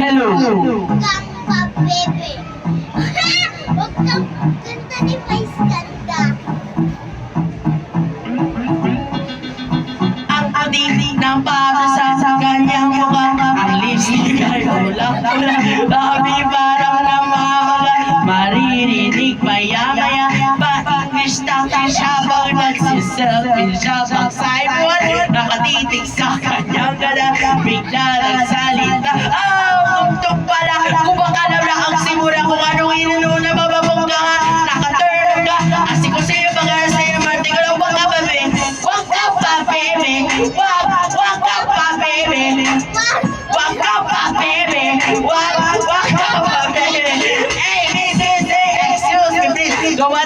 Hello. kang pabebe. Huwag kang ganda ni Vice ganda. Ang puti ng para sa kanyang mukha Ang lipstick ay ulang-ula Sabi parang namamaga Maririnig maya-maya Pa-English talking siya Pag nagsiselfie siya Pag cyborg Nakatitig sa kanyang gala Bigla nagsalita baby Wag Wag ka pa baby Wag! Ka pa baby Wag Wag ka pa baby Hey Mrs. Excuse me please Gawa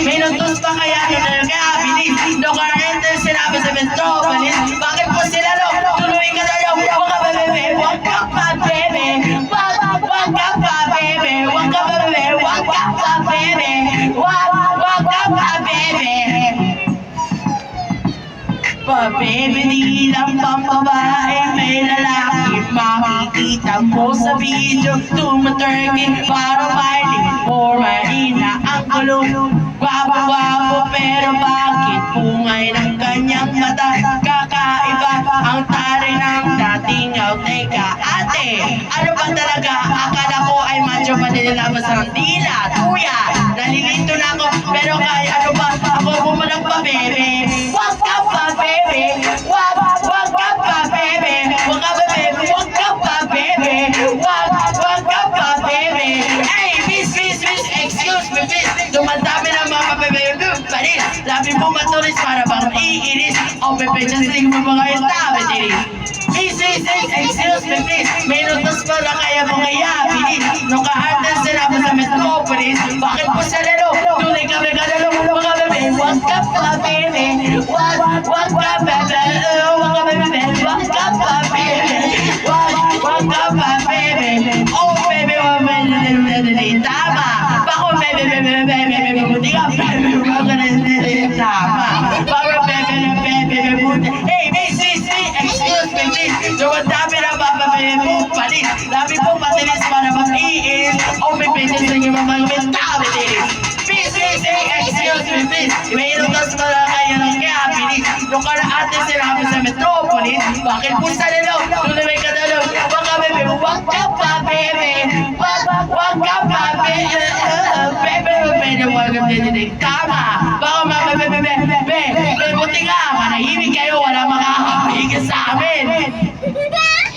may balik pa kaya nyo na nagkabilis No car enter sinabi sa metropolis Pa-baby, di lang pang babae May lalaki. Makikita mo sa video Tumaturkey para mahilig Or mahina ang ulo Gwapo-gwapo pero bakit Pungay ng kanyang mata? Kakaiba ang tari ng dating Teka, ate, ano ba talaga? Akala ko ay macho pa nililabas ng dila O bebe, think mo mga miss, miss, excuse me, please May nutos pa na kaya mga yabilis Nung ka-artes sila pa sa Metropolis Bakit po sa lalo? Tunay kami ka lalo Mga bebe, wag ka pa, bebe Wag, wag ka, bebe Uh, ka, bebe, wag ka pa, bebe Wag, wag ka pa, bebe Oh, bebe, wag ka Tama Bako, bebe, bebe, bebe, palis Dami po matilis para mag-iis O may pages na yung mga mentality. Miss, miss, hey, excuse me, please May inutos mo lang kayo ng kabilis Nung karaan din sinabi sa Metropolis Bakit po sa lalo? Tuloy may kadalo Wag ka, bebe, wag ka pa, bebe Wag, wag ka pa, bebe Bebe, bebe, wag ka, bebe Tama. Baka, mama, bebe, bebe, bebe Buti ka, manahimik ka